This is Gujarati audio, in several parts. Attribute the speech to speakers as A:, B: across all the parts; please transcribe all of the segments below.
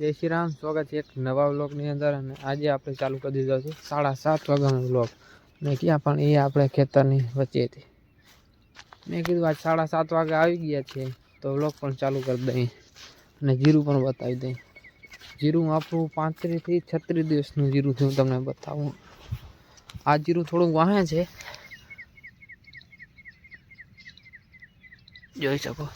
A: જય શ્રી રામ. સ્વાગત છે એક નવા વ્લોગની અંદર અને આજે આપણે ચાલુ કરી દીધો છે સાડા સાત વાગ્યાનો વ્લોગ. ને ક્યાં પણ એ આપણે ખેતરની વચ્ચે હતી. મેં કીધું આજ સાડા સાત વાગે આવી ગયા છે તો વ્લોગ પણ ચાલુ કરી દઈએ અને જીરું પણ બતાવી દઈએ. જીરું આપણું પાંત્રીસથી છત્રીસ દિવસનું જીરું હું તમને બતાવું. આ જીરું થોડુંક વાહે છે. જોઈ શકો.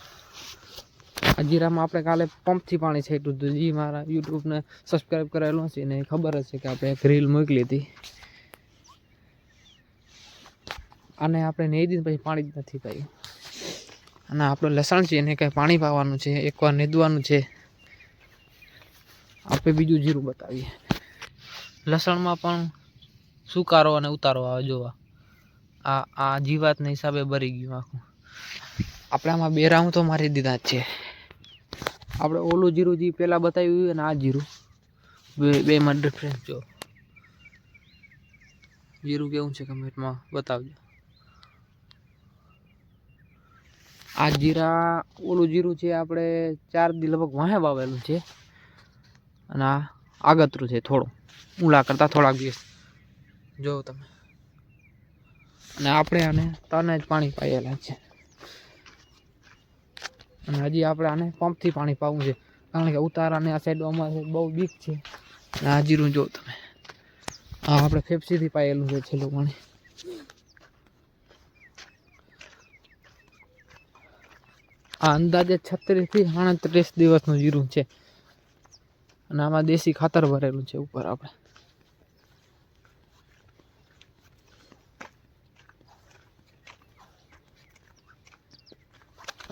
A: આ જીરામાં આપણે કાલે પંપથી પાણી છાંટ્યું હતું. જે મારા યુટ્યુબને સબસ્ક્રાઈબ કરેલું છે ને ખબર છે કે આપણે એક રીલ મોકલી હતી. અને આપણે નહીં દીધું પછી પાણી જ નથી પાયું. અને આપણું લસણ છે એને કંઈ પાણી પાવાનું છે એકવાર નીંદવાનું છે. આપણે બીજું જીરું બતાવીએ. લસણમાં પણ સુકારો અને ઉતારો આવે, જોવા. આ આ જીવાતના હિસાબે ભરી ગયું આખું. આપણે આમાં બે રાઉન્ડ તો મારી દીધા જ છે. આપણે ઓલું જીરું જે પહેલાં બતાવ્યું અને આ જીરું. બે બેમાં ડિફરન્સ જો. જીરું કેવું છે કમેન્ટમાં બતાવજો. આ જીરા, ઓલું જીરું છે આપણે ચાર દી લગભગ વાહે વાવેલું છે. અને આ આગતરું છે થોડું. ઊંડા કરતાં થોડાક દિવસ. જો તમે. અને આપણે આને તને જ પાણી પાયેલા છે. અને હજી આપણે આને પંપથી પાણી પાવું છે. કારણ કે ઉતારાને આ સાઈડ અમારે બહુ બીક છે. અને આ જીરું જો તમે. આ આપણે ફેફસીથી પાયેલું છે છેલ્લું પાણી. આ અંદાજે છત્રીસથી સાડત્રીસ દિવસનું જીરું છે. અને આમાં દેશી ખાતર ભરેલું છે ઉપર આપણે.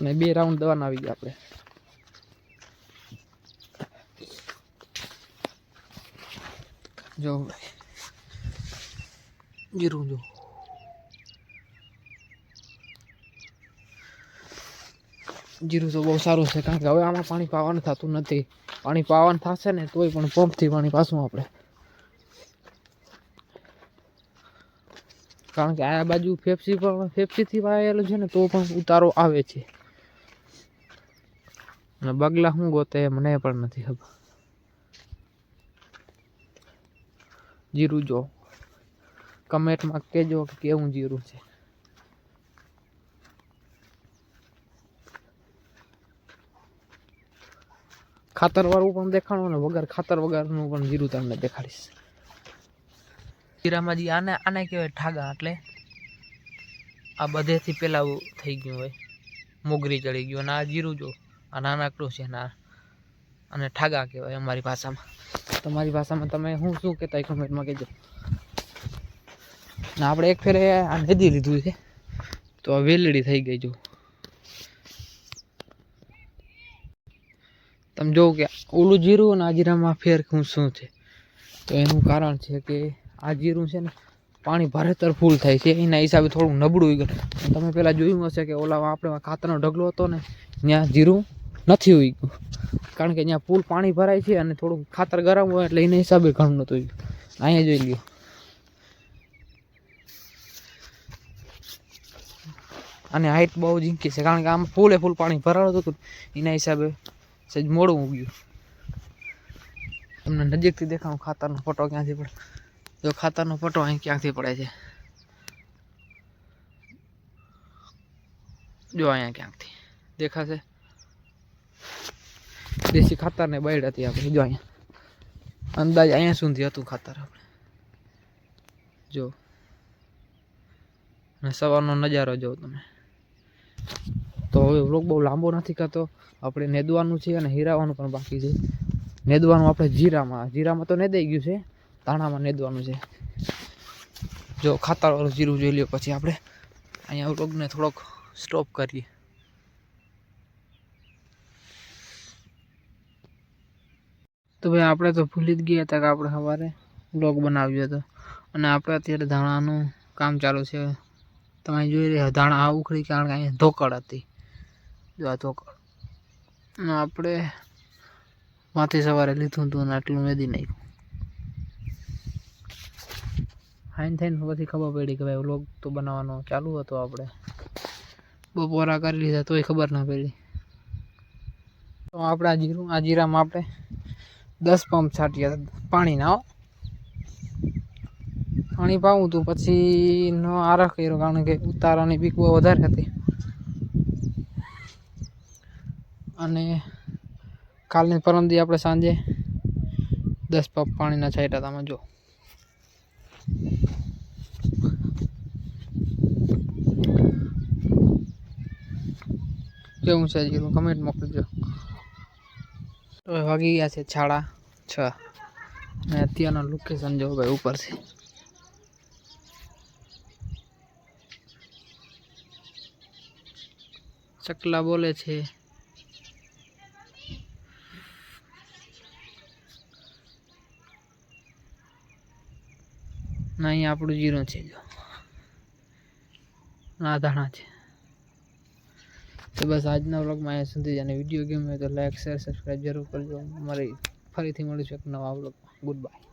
A: અને બે રાઉન્ડ દવાના આવી ગયા આપણે. જો, જીરું જો જીરું તો બહુ સારું છે, કારણ કે હવે આમાં પાણી પાવાનું થતું નથી. પાણી પાવાનું થશે ને તોય પણ પંપથી પાણી પાસું આપણે. કારણ કે આ બાજુ ફેફસી પણ ફેફસીથી વાયેલું છે ને તો પણ ઉતારો આવે છે. અને બગલા શું ગોતે મને પણ નથી ખબર. જીરું જો. કમેન્ટમાં કહેજો કે કેવું જીરું છે. ખાતર વાળું પણ દેખાડું ને વગર ખાતર વગરનું પણ જીરું તમને દેખાડીશ. જીરામાં જી આને આને કહેવાય ઠાગા એટલે આ બધેથી પેલા થઈ ગયું હોય. મોગરી ચડી ગયું અને આ જીરું જો. આ નાનકડું છે ના અને ઠાગા કહેવાય અમારી ભાષામાં. તમારી ભાષામાં તમે શું શું કહેતા કમેન્ટમાં કહેજો. ને આપણે એક ફેરે આ નદી લીધું છે. તો આ વેલડી થઈ ગઈ જો. તમે જોવો કે ઓલું જીરું અને આ જીરામાં ફેર શું શું છે. તો એનું કારણ છે કે આ જીરું છે ને પાણી ભારેતર ફૂલ થાય છે. એના હિસાબે થોડું નબળું તમે પહેલાં જોયું હશે કે ઓલા આપણે ખાતરનો ઢગલો હતો ને, ત્યાં જીરું નથી ઉગ્યું. કારણ કે ત્યાં પૂલ પાણી ભરાય છે અને થોડું ખાતર ગરમ હોય એટલે એના હિસાબે ઘણું નહોતું હોઈ ગયું અહીંયા જોઈ લ્યો. અને હાઈટ બહુ ઝીંકી છે. કારણ કે આમ ફૂલે ફૂલ પાણી ભરાયું હતું એના હિસાબે સહેજ મોડું ઉગ્યું. તમને નજીકથી દેખાડું ખાતરનો ફોટો ક્યાંથી પડે? જો ખાતરનો ફોટો અહીં ક્યાંથી પડે છે? જો અહીંયા ક્યાંકથી. દેખાશે? દેશી ખાતર ને બાઈડ હતી આપણે, જો અહીંયા. અંદાજ અહીંયા સુધી હતું ખાતર આપણે. જો. અને સવારનો નજારો જો તમે. તો હવે વ્લોગ બહુ લાંબો નથી કરતો આપણે નેદવાનું છે અને હીરાવાનું પણ બાકી છે. નેદવાનું આપણે જીરામાં. જીરામાં તો નેદાઈ ગયું છે. તાણામાં નેદવાનું છે. જો ખાતરવાળું જીરું જોઈ લ્યો પછી આપણે. અહીંયા વ્લોગને થોડોક સ્ટોપ કરીએ. તો ભાઈ આપણે તો ભૂલી જ ગયા હતા કે આપણે સવારે વ્લોગ બનાવ્યો હતો અને આપણે અત્યારે ધાણાનું કામ ચાલુ છે. તમે જોઈ રહ્યા ધાણા આ ઉખડી કારણ કે અહીંયા ધોકડ હતી. જો આ ધોકડ. અને આપણે માથે સવારે લીધું હતું અને આટલું વેદી નાખ્યું. હાઈન થઈને પછી ખબર પડી કે ભાઈ વ્લોગ તો બનાવવાનો ચાલુ હતો આપણે. બપોરા કરી લીધા તોય ખબર ના પડી. તો આપણે આ જીરું આ જીરામાં આપણે દસ પંપ છાંટ્યા પાણીના પાણી પાવું તું પછી નો આરખ કર્યો કારણ કે ઉતારાની બીક બહુ વધારે હતી. અને કાલની પરમદી આપણે સાંજે દસ પંપ પાણીના છાંટ્યા તમે જો. કેવું છે કમેન્ટ મોકલજો. હવે વાગી ગયા છે સાડા છ. અને અત્યારનો લોકેશન જો ભાઈ ઉપરથી ચકલા બોલે છે. ના, અહીંયા આપણું જીરો છે જો. આ ધાણા છે. તો બસ આજના વ્લોગમાં અહીંયા સુધી જ. અને વીડિયો ગેમ હોય તો લાઈક, શેર, સબસ્ક્રાઈબ જરૂર કરજો. મારી ફરીથી મળીશું એક નવા વ્લોગમાં. Good bye